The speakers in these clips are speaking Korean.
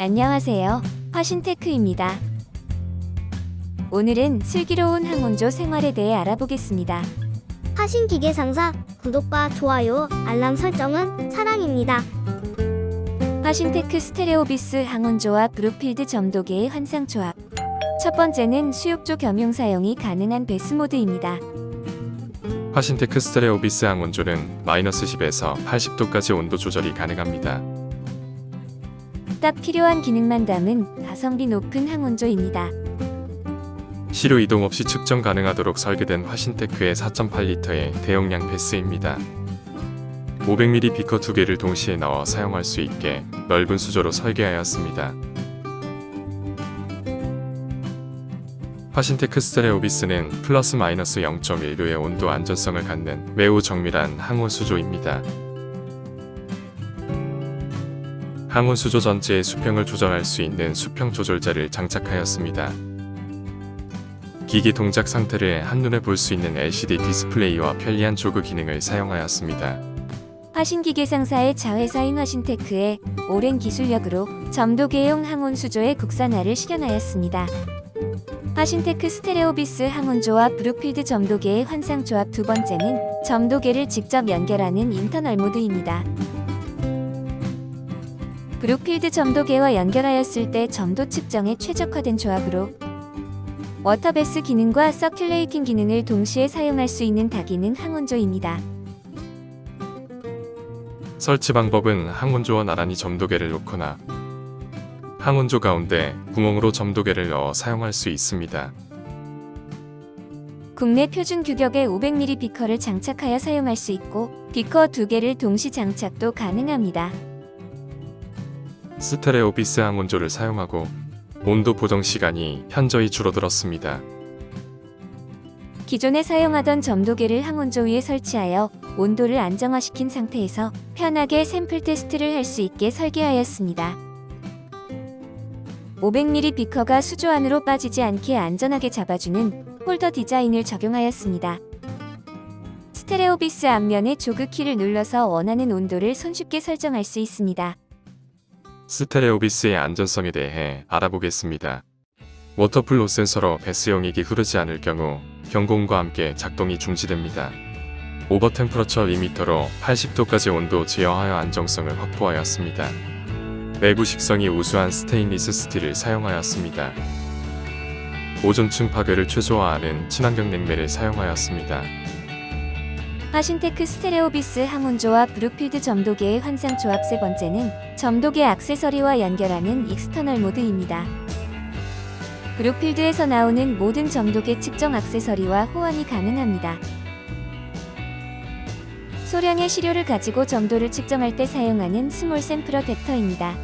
안녕하세요. 화신테크입니다. 오늘은 슬기로운 항온조 생활에 대해 알아보겠습니다. 하신 기계 상사 구독과 좋아요, 알람 설정은 사랑입니다. 화신테크 스테레오비스 항온조와 브루필드 점도계의 환상 조합. 첫 번째는 수욕조 겸용 사용이 가능한 베스 모드입니다. 화신테크 스테레오비스 항온조는 마이너스 10에서 80도까지 온도 조절이 가능합니다. 딱 필요한 기능만 담은 가성비 높은 항온조입니다. 시료 이동 없이 측정 가능하도록 설계된 화신테크의 4.8리터의 대용량 베스입니다. 500ml 비커 두 개를 동시에 넣어 사용할 수 있게 넓은 수조로 설계하였습니다. 화신테크 스테레오비스는 플러스 마이너스 0.1도의 온도 안전성을 갖는 매우 정밀한 항온 수조입니다. 항온 수조 전체의 수평을 조절할 수 있는 수평 조절자를 장착하였습니다. 기기 동작 상태를 한눈에 볼 수 있는 LCD 디스플레이와 편리한 조그 기능을 사용하였습니다. 화신기계 상사의 자회사인 화신테크의 오랜 기술력으로 점도계용 항온 수조의 국산화를 실현하였습니다. 화신테크 스테레오비스 항온조와 브루필드 점도계의 환상 조합 두 번째는 점도계를 직접 연결하는 인터널 모드입니다. 브루필드 점도계와 연결하였을 때 점도 측정에 최적화된 조합으로 워터베스 기능과 서큘레이팅 기능을 동시에 사용할 수 있는 다기능 항온조입니다. 설치 방법은 항온조와 나란히 점도계를 놓거나 항온조 가운데 구멍으로 점도계를 넣어 사용할 수 있습니다. 국내 표준 규격의 500ml 비커를 장착하여 사용할 수 있고 비커 두 개를 동시 장착도 가능합니다. 스테레오 비스 항 온조를 사용하고 온도 보정 시간이 현저히 줄어들었습니다. 기존에 사용하던 점도계를 항온조 위에 설치하여 온도를 안정화시킨 상태에서 편하게 샘플 테스트를 할 수 있게 설계하였습니다. 500ml 비커가 수조 안으로 빠지지 않게 안전하게 잡아주는 홀더 디자인을 적용하였습니다. 스테레오비스 앞면의 조그 키를 눌러서 원하는 온도를 손쉽게 설정할 수 있습니다. 스테레오비스의 안전성에 대해 알아보겠습니다. 워터플로 센서로 배스용액이 흐르지 않을 경우 경고음과 함께 작동이 중지됩니다. 오버 템퍼러처 리미터로 80도까지 온도 제어하여 안정성을 확보하였습니다. 내부 식성이 우수한 스테인리스 스틸을 사용하였습니다. 오존층 파괴를 최소화하는 친환경 냉매를 사용하였습니다. 하신테크 스테레오비스 항온조와 브루필드 점도계의 환상 조합 세 번째는 점도계 액세서리와 연결하는 익스터널 모드입니다. 브루필드에서 나오는 모든 점도계 측정 액세서리와 호환이 가능합니다. 소량의 시료를 가지고 점도를 측정할 때 사용하는 스몰 샘플러 덱터입니다.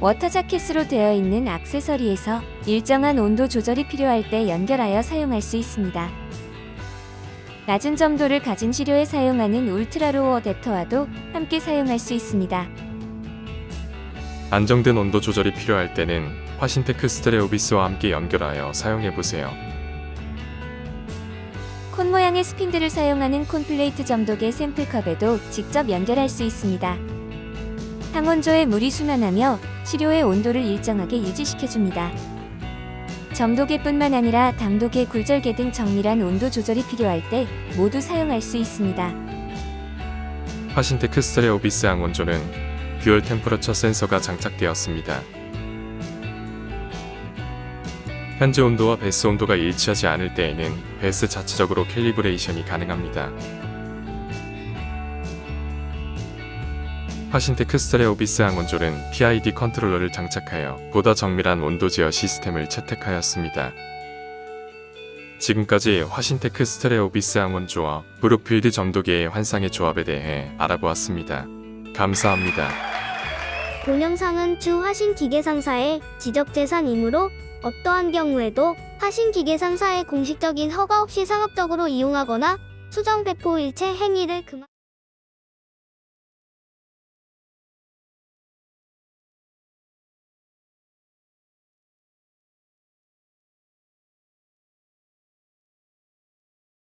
워터 자켓으로 되어 있는 액세서리에서 일정한 온도 조절이 필요할 때 연결하여 사용할 수 있습니다. 낮은 점도를 가진 시료에 사용하는 울트라로우 어댑터와도 함께 사용할 수 있습니다. 안정된 온도 조절이 필요할 때는 화신테크 스테레오비스와 함께 연결하여 사용해보세요. 콘 모양의 스핀들을 사용하는 콘플레이트 점도계 샘플컵에도 직접 연결할 수 있습니다. 항온조의 물이 순환하며 시료의 온도를 일정하게 유지시켜줍니다. 점도계뿐만 아니라 당도계, 굴절계 등 정밀한 온도 조절이 필요할 때 모두 사용할 수 있습니다. 화신테크 스테레오비스 항온조는 듀얼 템퍼러처 센서가 장착되었습니다. 현재 온도와 베스 온도가 일치하지 않을 때에는 베스 자체적으로 캘리브레이션이 가능합니다. 화신테크 스테레오비스 항온조는 PID 컨트롤러를 장착하여 보다 정밀한 온도 제어 시스템을 채택하였습니다. 지금까지 화신테크 스테레오비스 항온조와 브루필드 점도계의 환상의 조합에 대해 알아보았습니다. 감사합니다. 본 영상은 주 하신 기계 상사의 지적 재산이므로 어떠한 경우에도 하신 기계 상사의 공식적인 허가 없이 상업적으로 이용하거나 수정 배포 일체 행위를 금하